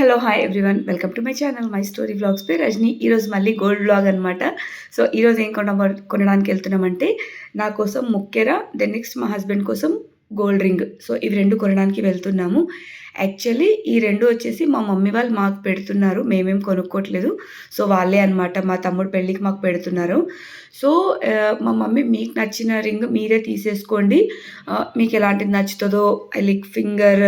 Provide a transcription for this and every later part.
Hello hi everyone welcome to my channel my story blogs pay Rajani ఈరోజు మళ్ళీ gold blog అనమాట so ఈరోజు ఏం కొన కొనడానికి వెళ్తున్నామంటే నా కోసం ముక్కెర దెన్ నెక్స్ట్ మా హస్బెండ్ కోసం గోల్డ్ రింగ్ సో ఇవి రెండు కొనడానికి వెళ్తున్నాము. యాక్చువల్లీ ఈ రెండు వచ్చేసి మా మమ్మీ వాళ్ళు మాకు పెడుతున్నారు. మేమేం కొనుక్కోవట్లేదు సో వాళ్ళే అనమాట మా తమ్ముడు పెళ్ళికి మాకు పెడుతున్నారు. సో మా మమ్మీ మీకు నచ్చిన రింగ్ మీరే తీసేసుకోండి. మీకు ఎలాంటిది నచ్చుతుందో లైక్ ఫింగర్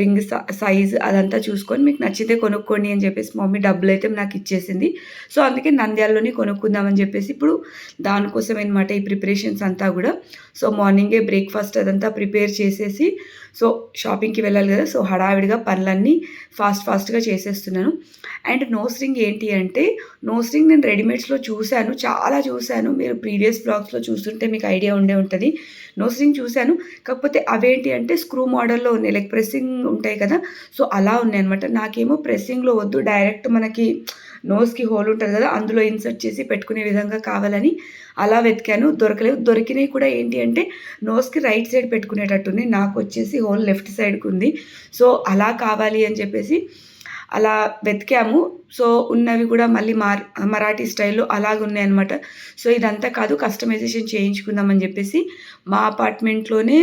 రింగ్ సైజ్ అదంతా చూసుకొని మీకు నచ్చితే కొనుక్కోండి అని చెప్పేసి మమ్మీ డబ్బులు అయితే నాకు ఇచ్చేసింది. సో అందుకే నంద్యాలలోనే కొనుక్కుందామని చెప్పేసి ఇప్పుడు దానికోసం అనమాట ఈ ప్రిపరేషన్స్ అంతా కూడా. సో మార్నింగే బ్రేక్ఫాస్ట్ అదంతా ప్రిపేర్ చేసేసి సో షాపింగ్కి వెళ్ళాలి కదా సో హడావిడిగా పనులన్నీ ఫాస్ట్ ఫాస్ట్గా చేసేస్తున్నాను. అండ్ నోస్ రింగ్ ఏంటి అంటే నోస్ రింగ్ నేను రెడీమేడ్స్లో చూశాను చాలా చూశాను. మీరు ప్రీవియస్ బ్లాగ్స్లో చూస్తుంటే మీకు ఐడియా ఉండే ఉంటుంది. నోస్ రింగ్ చూశాను. కాకపోతే అవేంటి అంటే స్క్రూ మోడల్లో ఉన్నాయి. లైక్ ప్రెస్సింగ్ ఉంటాయి కదా. సో అలా ఉన్నాయి అనమాట నాకేమో ప్రెస్సింగ్లో వద్దు. డైరెక్ట్ మనకి నోస్కి హోల్ ఉంటుంది కదా. అందులో ఇన్సర్ట్ చేసి పెట్టుకునే విధంగా కావాలని అలా వెతికాను. దొరకలేదు. దొరికినవి కూడా ఏంటి అంటే నోస్కి రైట్ సైడ్ పెట్టుకునేటట్టుంది నాకు వచ్చేసి హోల్ లెఫ్ట్ సైడ్కి ఉంది. సో అలా కావాలి అని చెప్పేసి అలా వెతికాము. సో ఉన్నవి కూడా మళ్ళీ మార్ మరాఠీ స్టైల్లో అలాగ ఉన్నాయన్నమాట సో ఇదంతా కాదు కస్టమైజేషన్ చేయించుకుందామని చెప్పేసి మా అపార్ట్మెంట్లోనే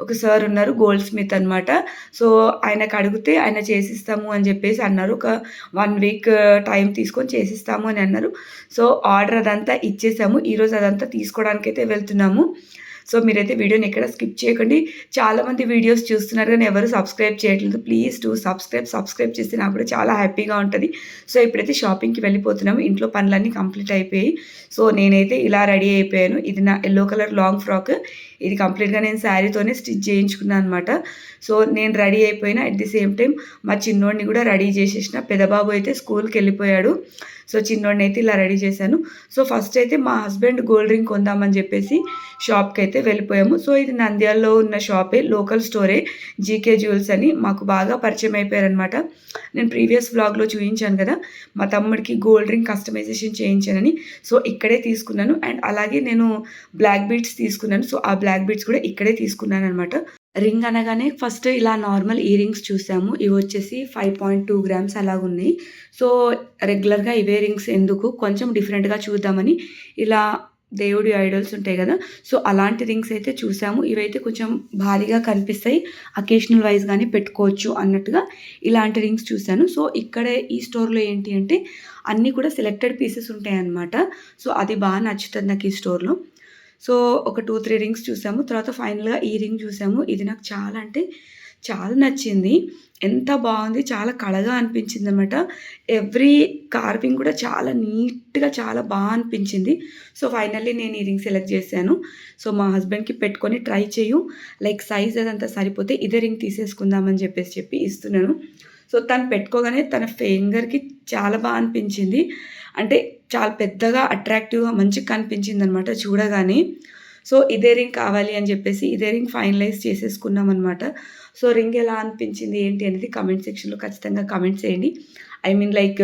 ఒక సార్ ఉన్నారు గోల్డ్ స్మిత్ అనమాట సో ఆయనకు అడిగితే ఆయన చేసిస్తాము అని చెప్పేసి అన్నారు. ఒక వన్ వీక్ టైం తీసుకొని చేసిస్తాము అని అన్నారు. సో ఆర్డర్ అదంతా ఇచ్చేసాము. ఈరోజు అదంతా తీసుకోవడానికైతే వెళ్తున్నాము. సో మీరైతే వీడియోని ఎక్కడ స్కిప్ చేయకండి. చాలామంది వీడియోస్ చూస్తున్నారు కానీ ఎవరు సబ్స్క్రైబ్ చేయట్లేదు. ప్లీజ్ టు సబ్స్క్రైబ్ సబ్స్క్రైబ్ చేస్తే నాకు కూడా చాలా హ్యాపీగా ఉంటుంది. సో ఇప్పుడైతే షాపింగ్కి వెళ్ళిపోతున్నాము. ఇంట్లో పనులన్నీ కంప్లీట్ అయిపోయాయి. సో నేనైతే ఇలా రెడీ అయిపోయాను. ఇది నా ఎల్లో కలర్ లాంగ్ ఫ్రాక్ ఇది కంప్లీట్గా నేను శారీతోనే స్టిచ్ చేయించుకున్నాను అనమాట సో నేను రెడీ అయిపోయినా. అట్ ది సేమ్ టైం మా చిన్నోడిని కూడా రెడీ చేసేసిన. పెదబాబు అయితే స్కూల్కి వెళ్ళిపోయాడు. సో చిన్నోడిని అయితే ఇలా రెడీ చేశాను. సో ఫస్ట్ అయితే మా హస్బెండ్ గోల్డ్ రింగ్ కొందామని చెప్పేసి షాప్కి అయితే వెళ్ళిపోయాము. సో ఇది నంద్యాలలో ఉన్న షాపే లోకల్ స్టోరే జీకే జ్యువెల్స్ అని మాకు బాగా పరిచయం అయిపోయారనమాట నేను ప్రీవియస్ వ్లాగ్లో చూపించాను కదా మా తమ్ముడికి గోల్డ్ రింగ్ కస్టమైజేషన్ చేయించానని. సో ఇక్కడే తీసుకున్నాను అండ్ అలాగే నేను బ్లాక్ బీడ్స్ తీసుకున్నాను. సో ఆ బ్లాక్ బీడ్స్ కూడా ఇక్కడే తీసుకున్నాను అనమాట రింగ్ అనగానే ఫస్ట్ ఇలా నార్మల్ ఇయరింగ్స్ రింగ్స్ చూసాము. ఇవి వచ్చేసి ఫైవ్ పాయింట్ టూ గ్రామ్స్ అలాగున్నాయి సో రెగ్యులర్గా ఇవే రింగ్స్ ఎందుకు? కొంచెం డిఫరెంట్గా చూద్దామని ఇలా దేవుడి ఐడల్స్ ఉంటాయి కదా. సో అలాంటి రింగ్స్ అయితే చూసాము. ఇవైతే కొంచెం భారీగా కనిపిస్తాయి. అకేషనల్ వైజ్గానే పెట్టుకోవచ్చు అన్నట్టుగా ఇలాంటి రింగ్స్ చూశాను సో ఇక్కడే ఈ స్టోర్లో ఏంటి అంటే అన్నీ కూడా సెలెక్టెడ్ పీసెస్ ఉంటాయి అన్నమాట సో అది బాగా నచ్చుతుంది నాకు ఈ స్టోర్లో. సో ఒక టూ త్రీ రింగ్స్ చూసాము. తర్వాత ఫైనల్గా ఈ రింగ్ చూసాము. ఇది నాకు చాలా అంటే చాలా నచ్చింది. ఎంత బాగుంది చాలా కళగా అనిపించింది అనమాట ఎవ్రీ కార్వింగ్ కూడా చాలా నీట్గా చాలా బాగా అనిపించింది. సో ఫైనల్లీ నేను ఈ రింగ్ సెలెక్ట్ చేశాను. సో మా హస్బెండ్కి పెట్టుకొని ట్రై చేయు. లైక్ సైజ్ అదంతా సరిపోతే ఇదే రింగ్ తీసేసుకుందామని చెప్పేసి చెప్పి ఇస్తున్నాను. సో తను పెట్టుకోగానే తన ఫింగర్కి చాలా బాగా అనిపించింది. అంటే చాలా పెద్దగా అట్రాక్టివ్గా మంచిగా కనిపించింది అనమాట చూడగానే. సో ఇదే రింగ్ కావాలి అని చెప్పేసి ఇదే రింగ్ ఫైనలైజ్ చేసేసుకున్నాం అనమాట సో రింగ్ ఎలా అనిపించింది ఏంటి అనేది కమెంట్ సెక్షన్లో ఖచ్చితంగా కమెంట్ చేయండి. ఐ మీన్ లైక్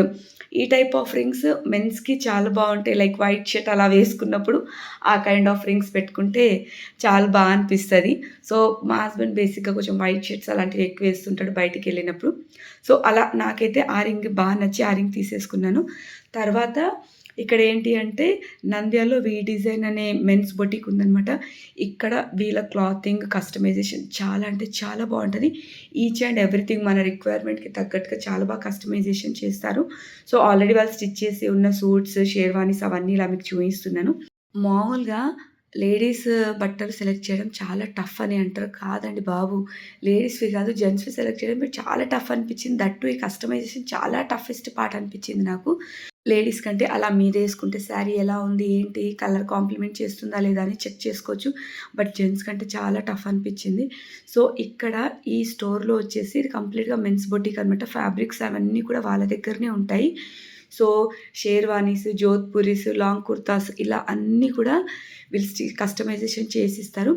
ఈ టైప్ ఆఫ్ రింగ్స్ మెన్స్కి చాలా బాగుంటాయి. లైక్ వైట్ షర్ట్ అలా వేసుకున్నప్పుడు ఆ కైండ్ ఆఫ్ రింగ్స్ పెట్టుకుంటే చాలా బాగా అనిపిస్తుంది. సో మా హస్బెండ్ బేసిక్గా కొంచెం వైట్ షర్ట్స్ అలాంటివి ఎక్కువ వేస్తుంటాడు బయటికి వెళ్ళినప్పుడు. సో అలా నాకైతే ఆ రింగ్ బాగా నచ్చి ఆ రింగ్ తీసేసుకున్నాను. తర్వాత ఇక్కడ ఏంటి అంటే నంద్యాలో వీ డిజైన్ అనే మెన్స్ బొటిక్ ఉందనమాట ఇక్కడ వీళ్ళ క్లాతింగ్ కస్టమైజేషన్ చాలా అంటే చాలా బాగుంటుంది. ఈచ్ అండ్ ఎవ్రీథింగ్ మన రిక్వైర్మెంట్కి తగ్గట్టుగా చాలా బాగా కస్టమైజేషన్ చేస్తారు. సో ఆల్రెడీ వాళ్ళు స్టిచ్ చేసి ఉన్న సూట్స్ షేర్వానీస్ అవన్నీ ఇలా మీకు చూపిస్తున్నాను. మామూలుగా లేడీస్ బట్టలు సెలెక్ట్ చేయడం చాలా టఫ్ అని అంటారు. కాదండి బాబు లేడీస్వి కాదు జెంట్స్వి సెలెక్ట్ చేయడం. చాలా టఫ్ అనిపించింది. దట్టు ఈ కస్టమైజేషన్ చాలా టఫెస్ట్ పార్ట్ అనిపించింది నాకు. లేడీస్ కంటే అలా మీరు వేసుకుంటే శారీ ఎలా ఉంది ఏంటి కలర్ కాంప్లిమెంట్ చేస్తుందా లేదా అని చెక్ చేసుకోవచ్చు. బట్ జెంట్స్ కంటే చాలా టఫ్ అనిపించింది. సో ఇక్కడ ఈ స్టోర్లో వచ్చేసి ఇది కంప్లీట్గా మెన్స్ బొటిక్ అనమాట ఫ్యాబ్రిక్స్ అవన్నీ కూడా వాళ్ళ దగ్గరనే ఉంటాయి. సో షేర్వానీస్ జోధ్పురీస్ లాంగ్ కుర్తాస్ ఇలా అన్నీ కూడా వీళ్ళు కస్టమైజేషన్ కస్టమైజేషన్ చేసిస్తారు.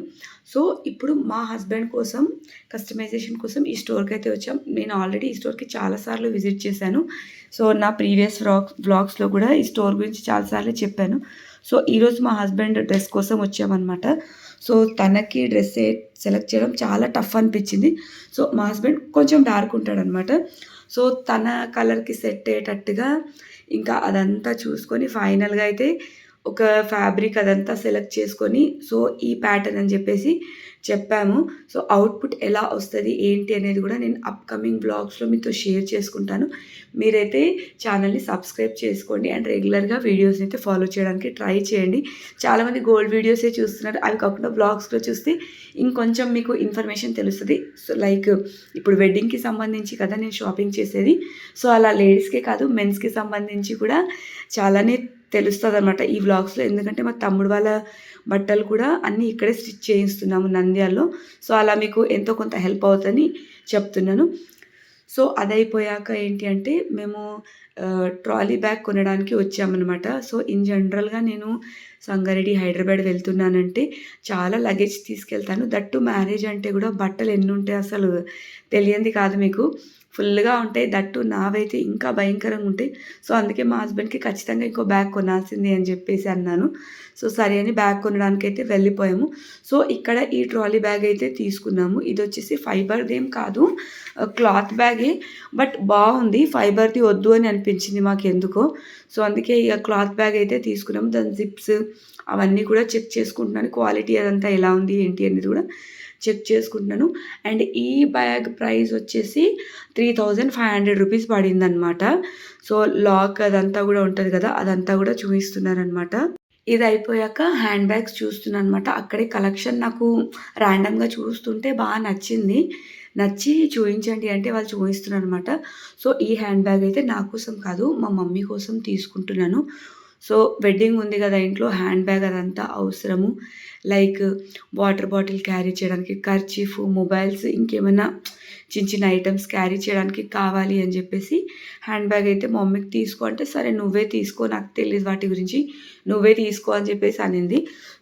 సో ఇప్పుడు మా హస్బెండ్ కోసం కస్టమైజేషన్ కోసం ఈ స్టోర్కి అయితే వచ్చాం. నేను ఆల్రెడీ ఈ స్టోర్కి చాలాసార్లు విజిట్ చేశాను. సో నా ప్రీవియస్ వ్లాగ్ వ్లాగ్స్లో కూడా ఈ స్టోర్ గురించి చాలాసార్లు చెప్పాను. సో ఈరోజు మా హస్బెండ్ డ్రెస్ కోసం వచ్చామన్నమాట. సో తనకి డ్రెస్ సెలెక్ట్ చేయడం చాలా టఫ్ అనిపించింది. సో మా హస్బెండ్ కొంచెం డార్క్ ఉంటాడనమాట సో తన కలర్‌కి సెట్ అయ్యేటట్టుగా ఇంకా అదంతా చూసుకొని ఫైనల్‌గా అయితే ఒక ఫ్యాబ్రిక్ అదంతా సెలెక్ట్ చేసుకొని సో ఈ ప్యాటర్న్ అని చెప్పేసి చెప్పాము. సో అవుట్పుట్ ఎలా వస్తుంది ఏంటి అనేది కూడా నేను అప్కమింగ్ బ్లాగ్స్లో మీతో షేర్ చేసుకుంటాను. మీరైతే ఛానల్ని సబ్స్క్రైబ్ చేసుకోండి అండ్ రెగ్యులర్గా వీడియోస్ని అయితే ఫాలో చేయడానికి ట్రై చేయండి. చాలామంది గోల్డ్ వీడియోసే చూస్తున్నారు. అవి కాకుండా బ్లాగ్స్లో చూస్తే ఇంకొంచెం మీకు ఇన్ఫర్మేషన్ తెలుస్తుంది. సో లైక్ ఇప్పుడు వెడ్డింగ్కి సంబంధించి కదా నేను షాపింగ్ చేసేది. సో అలా లేడీస్కే కాదు మెన్స్కి సంబంధించి కూడా చాలానే తెలుస్తుంది అనమాట ఈ వ్లాగ్స్లో. ఎందుకంటే మా తమ్ముడు వాళ్ళ బట్టలు కూడా అన్నీ ఇక్కడే స్టిచ్ చేయిస్తున్నాము నంద్యాలలో. సో అలా మీకు ఎంతో కొంత హెల్ప్ అవుతుందని చెప్తున్నాను. సో అదైపోయాక ఏంటి అంటే మేము ట్రాలీ బ్యాగ్ కొనడానికి వచ్చామన్నమాట. సో ఇన్ జనరల్గా నేను సంగారెడ్డి హైదరాబాద్ వెళ్తున్నానంటే చాలా లగేజ్ తీసుకెళ్తాను. దట్టు మ్యారేజ్ అంటే కూడా బట్టలు ఎన్ని ఉంటాయి అసలు తెలియంది కాదు మీకు. ఫుల్గా ఉంటాయి దట్టు నావైతే ఇంకా భయంకరంగా ఉంటాయి సో అందుకే మా హస్బెండ్కి ఖచ్చితంగా ఇంకో బ్యాగ్ కొనాల్సింది అని చెప్పేసి అన్నాను. సో సరే అని బ్యాగ్ కొనడానికి అయితే వెళ్ళిపోయాము. సో ఇక్కడ ఈ ట్రాలీ బ్యాగ్ అయితే తీసుకున్నాము. ఇది వచ్చేసి ఫైబర్ది ఏం కాదు క్లాత్ బ్యాగే బట్ బాగుంది. ఫైబర్ది వద్దు అని అనిపించింది మాకు ఎందుకో. సో అందుకే ఇక క్లాత్ బ్యాగ్ అయితే తీసుకున్నాము. దాని జిప్స్ అవన్నీ కూడా చెక్ చేసుకుంటున్నాను. క్వాలిటీ అదంతా ఎలా ఉంది ఏంటి అనేది కూడా చెక్ చేసుకుంటున్నాను. అండ్ ఈ బ్యాగ్ ప్రైస్ వచ్చేసి three thousand five hundred rupees పడిందనమాట so lock అదంతా కూడా ఉంటుంది కదా అదంతా కూడా చూపిస్తున్నారనమాట ఇది అయిపోయాక హ్యాండ్ బ్యాగ్స్ చూస్తున్నాను అనమాట అక్కడే కలెక్షన్ నాకు ర్యాండమ్గా చూస్తుంటే బాగా నచ్చింది. నచ్చి చూపించండి అంటే వాళ్ళు చూపిస్తున్నారు అనమాట సో ఈ హ్యాండ్ బ్యాగ్ అయితే నా కోసం కాదు మా మమ్మీ కోసం తీసుకుంటున్నాను. సో వెడ్డింగ్ ఉంది కదా ఇంట్లో హ్యాండ్ బ్యాగ్ అదంతా అవసరము. లైక్ వాటర్ బాటిల్ క్యారీ చేయడానికి కర్చీఫ్ మొబైల్స్ ఇంకేమైనా చిన్న చిన్న ఐటమ్స్ క్యారీ చేయడానికి కావాలి అని చెప్పేసి హ్యాండ్ బ్యాగ్ అయితే మా మమ్మీకి తీసుకో అంటే సరే నువ్వే తీసుకో నాకు తెలియదు వాటి గురించి నువ్వే తీసుకో అని చెప్పేసి అనింది.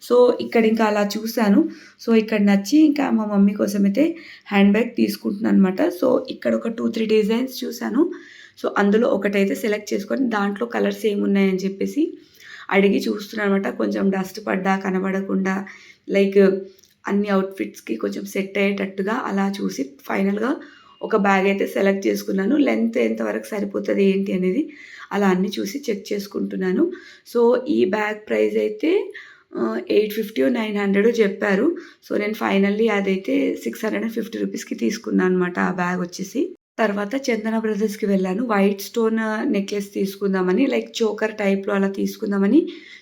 సో ఇక్కడ ఇంకా అలా చూశాను. సో ఇక్కడ నచ్చి ఇంకా మా మమ్మీ కోసం అయితే హ్యాండ్ బ్యాగ్ తీసుకుంటున్నాను అనమాట సో ఇక్కడ ఒక టూ త్రీ డిజైన్స్ చూశాను. సో అందులో ఒకటైతే సెలెక్ట్ చేసుకొని దాంట్లో కలర్స్ ఏమున్నాయని చెప్పేసి అడిగి చూస్తున్నాను అనమాట కొంచెం డస్ట్ పడ్డా కనబడకుండా లైక్ అన్ని అవుట్ఫిట్స్కి కొంచెం సెట్ అయ్యేటట్టుగా అలా చూసి ఫైనల్గా ఒక బ్యాగ్ అయితే సెలెక్ట్ చేసుకున్నాను. లెంత్ ఎంతవరకు సరిపోతుంది ఏంటి అనేది అలా అన్నీ చూసి చెక్ చేసుకుంటున్నాను. సో ఈ బ్యాగ్ ప్రైస్ అయితే ఎయిట్ ఫిఫ్టీ నైన్ హండ్రెడ్ చెప్పారు. సో నేను ఫైనల్లీ అదైతే సిక్స్ హండ్రెడ్ అండ్ ఫిఫ్టీ రూపీస్కి తీసుకున్నాను అనమాట ఆ బ్యాగ్ వచ్చేసి. తర్వాత చందన బ్రదర్స్‌కి వెళ్ళాను. వైట్ స్టోన్ నెక్లెస్ తీసుకుందామని లైక్ చోకర్ టైప్‌లో అలా తీసుకుందామని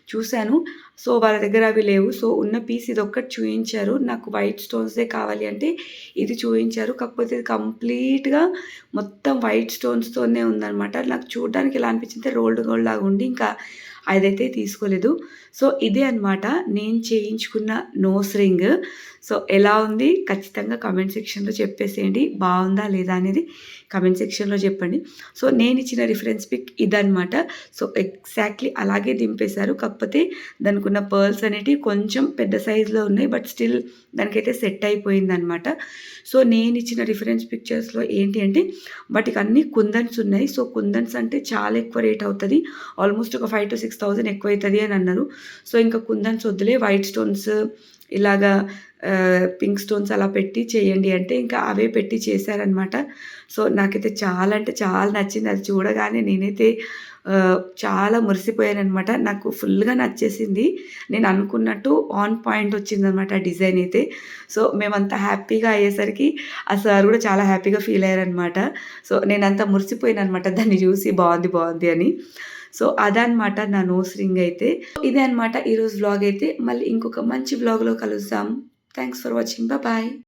చూశాను. సో, వాళ్ళ దగ్గర అవి లేవు. సో, ఉన్న పీస్ ఇది ఒక్కటి చూయించారు. నాకు వైట్ స్టోన్సే కావాలి అంటే ఇది చూయించారు. కాకపోతే ఇది కంప్లీట్‌గా మొత్తం వైట్ స్టోన్స్‌తోనే ఉందనమాట. నాకు చూడడానికి ఎలా అనిపించింది రోల్డ్ గోల్డ్ లాగా ఉండి ఇంకా అదైతే తీసుకోలేదు. సో ఇదే అనమాట నేను చేయించుకున్న నోస్ రింగ్. సో ఎలా ఉంది? ఖచ్చితంగా కమెంట్ సెక్షన్లో చెప్పేసేయండి. బాగుందా లేదా అనేది కమెంట్ సెక్షన్లో చెప్పండి. సో నేను ఇచ్చిన రిఫరెన్స్ పిక్ ఇదనమాట సో ఎగ్జాక్ట్లీ అలాగే దింపేశారు. కాకపోతే దానికి ఉన్న పర్ల్స్ అనేటివి కొంచెం పెద్ద సైజులో ఉన్నాయి. బట్ స్టిల్ దానికైతే సెట్ అయిపోయింది అనమాట సో నేను ఇచ్చిన రిఫరెన్స్ పిక్చర్స్లో ఏంటి అంటే వాటికి అన్ని కుందన్స్ ఉన్నాయి. సో కుందన్స్ అంటే చాలా ఎక్కువ రేట్ అవుతుంది. ఆల్మోస్ట్ ఒక ఫైవ్ టు సిక్స్ థౌజండ్ ఎక్కువ అవుతుంది అని అన్నారు. సో ఇంకా కుందన్స్ వద్దులే. వైట్ స్టోన్స్ ఇలాగా పింక్ స్టోన్స్ అలా పెట్టి చేయండి అంటే ఇంకా అవే పెట్టి చేశారనమాట సో నాకైతే చాలా అంటే చాలా నచ్చింది. అది చూడగానే నేనైతే చాలా మురిసిపోయానమాట నాకు ఫుల్గా నచ్చేసింది. నేను అనుకున్నట్టు ఆన్ పాయింట్ వచ్చిందనమాట డిజైన్ అయితే. సో మేమంతా హ్యాపీగా అయ్యేసరికి ఆ సార్ కూడా చాలా హ్యాపీగా ఫీల్ అయ్యారనమాట సో నేనంతా మురిసిపోయానమాట దాన్ని చూసి బాగుంది బాగుంది అని. సో అదనమాట నా నోస్ రింగ్ అయితే. ఇదే అనమాట ఈరోజు వ్లాగ్ అయితే. మళ్ళీ ఇంకొక మంచి వ్లాగ్లో కలుస్తాం థ్యాంక్స్ ఫర్ వాచింగ్ బాయ్